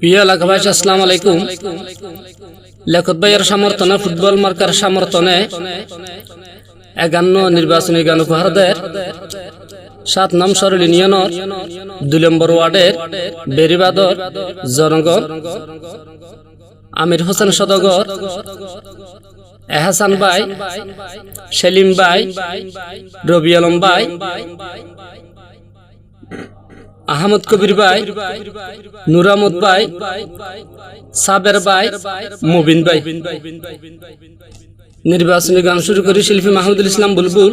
প্রিয় এলাকাবাসী, আসসালামু আলাইকুম। লেখত ভাইয়ের সমর্থনে, ফুটবল মার্কার সমর্থনে একান্ন নির্বাচনী গান উপহার দেয় সাত নাম সরল ইউনিয়নের দুই নম্বর ওয়ার্ডের বেরিবাদর জনগণ, আমির হোসেন সদগর, এহাসান ভাই, সেলিম ভাই, রবি আলম ভাই আহমদ কবির ভাই নুরামত ভাই সাবের ভাই মুবিন ভাই। নির্বাচনী গান শুরু করি শিল্পী মাহমুদুল ইসলাম বুলবুল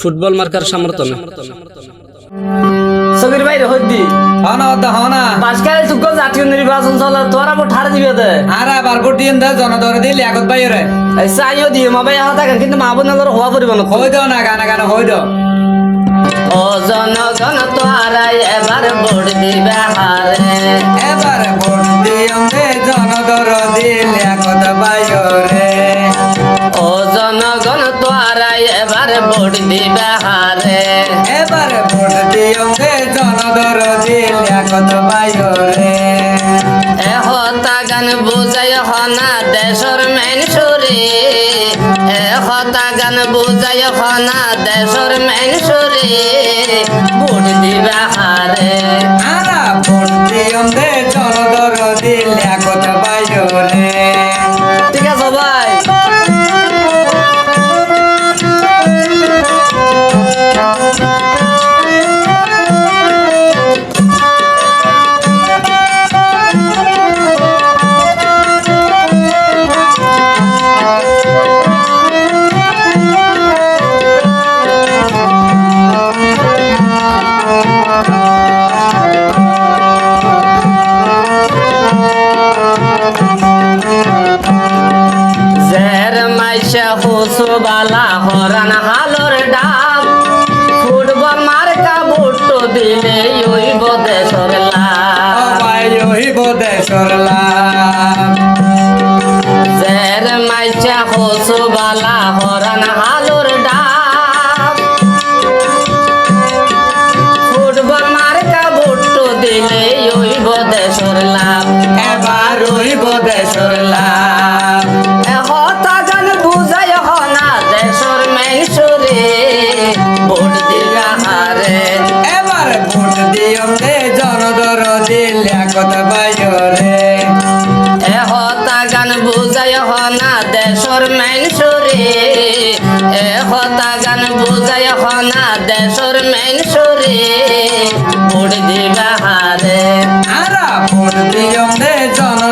ফুটবল মার্কার সমর্থনে। সগির ভাই রে হদ্দি হনা হনা। বাসকালে জাতীয় নির্বাচন চলে তোরা বো দিবে দে। আর আবার ভোট দিন দে জনদর দি লিয়াকত বাইরে এই সাইও দিয়ে মা ভাই হাতা কিন্তু মা বোনের হওয়া পড়িব না। হই দাও না গানা গানা হই দাও ও জনগণ তোরাই এবার ভোট দিবে হারে। এবার ভোট দিয়ম দে জনদর দি কত বাইরে ও জনগণ তোরাই এবার ভোট দিবে হারে। এবার ভোট দিয়ম দে জনদর দি লিয়াকত বাইরে গান বুঝাই হনা দেশর মেন সরে ভোট দিবা হারে। ভোট দিয়ম মাইশা হুসু বালা হরান হালোর ডাব ফুটবল মার্কা বুট্টো দিলে ওইব দেশর হইব দেশর লাভ। জের মাইশা হুসু বালা হরান হালোর ডাব ফুটবল মার্কা বুট্টো দিলে ওইব দেশর লাভ। এবার হইব দেশর হনা দেশর মেনসুরে এ হতা গান বুঝায় হনা দেশর মেনসুরে ভোট দিবা হারে আর ভোট দিয়ম দে জনদর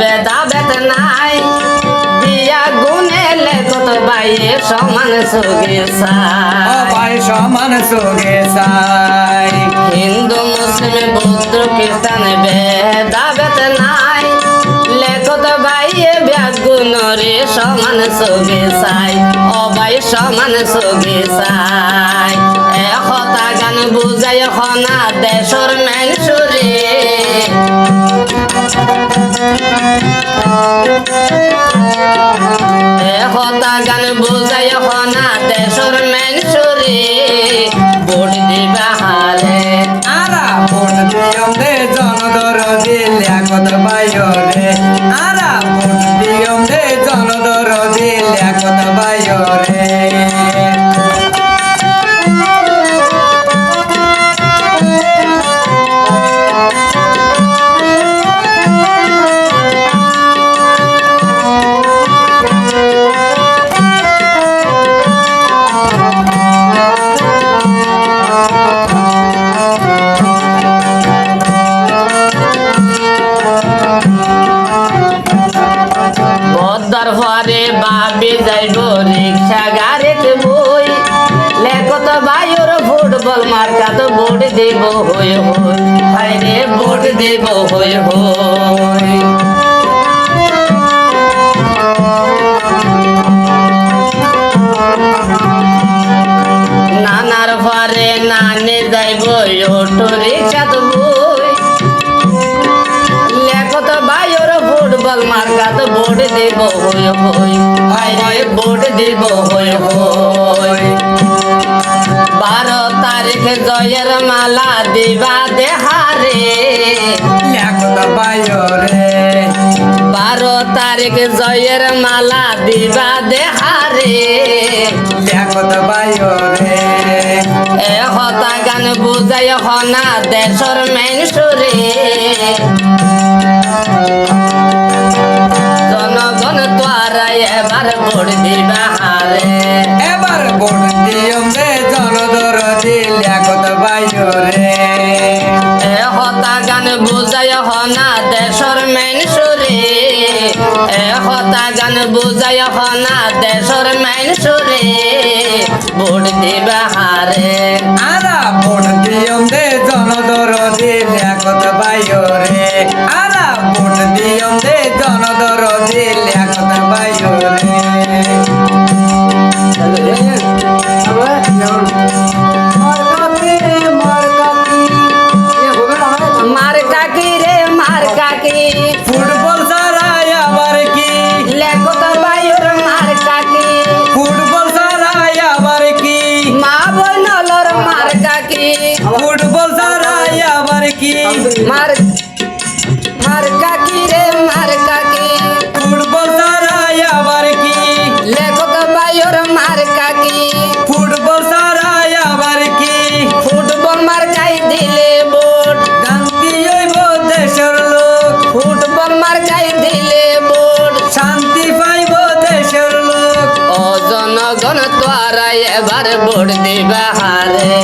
বেদা বেদ নাই। দিয়া গুনে লেখত বাইয়ে সমান সুগে সাই সমান সোগে সাই হিন্দু মুসলিম বৌদ্ধ খ্রিস্টান বেদা বেদ নাই। লেখত বাইয়ে ব্যাগুন রে সমান সুগে সাই ও ভাই সমান সুগে সাই এ হতা গান বুঝাই হনা দেশর মেন সুরে। হতা গান বুঝাই হনা দেশর মেন সুরে। ভোট দিবা হালে। আরা, ভোট দিয়ম দে জনদর দিল্লা কত বাইরে। আরা, ভোট দিয়ম দে জনদর দিল্লা কত বাইরে। ছাব্বিশ যাইব রিক্সা, গাড়িতে বই। লেখত বাইর ফুটবল, মার্কা তো ভোট দেব হই হই। ভোট দেব হই হই। নানার পরে নানে যাইব, অটো রিক্সা তো বই ফুটবল মার্কাত ভোট দেব হায় রে ভোট দেব হই হই। বারো তারিখে জয়ের মালা দিবা দেহারে। বারো তারিখ জয়ের মালা দিবা দেহারে। হতা গান বুঝাই হনা দেশর মেন সুরে। এবার ভোট দিবা হারে এবার ভোট দিয়ম রে জনদর দি লেখত বাইও এ হতা গান বুঝাই হনা দেশর মেন সুরে। এ হতা গান বুঝাই হনা দেশর মেন সুরে। ভোট দিবা হারে আরা ভোট দিয়ম রে জনদর দি এবার ভোট দিবা হারে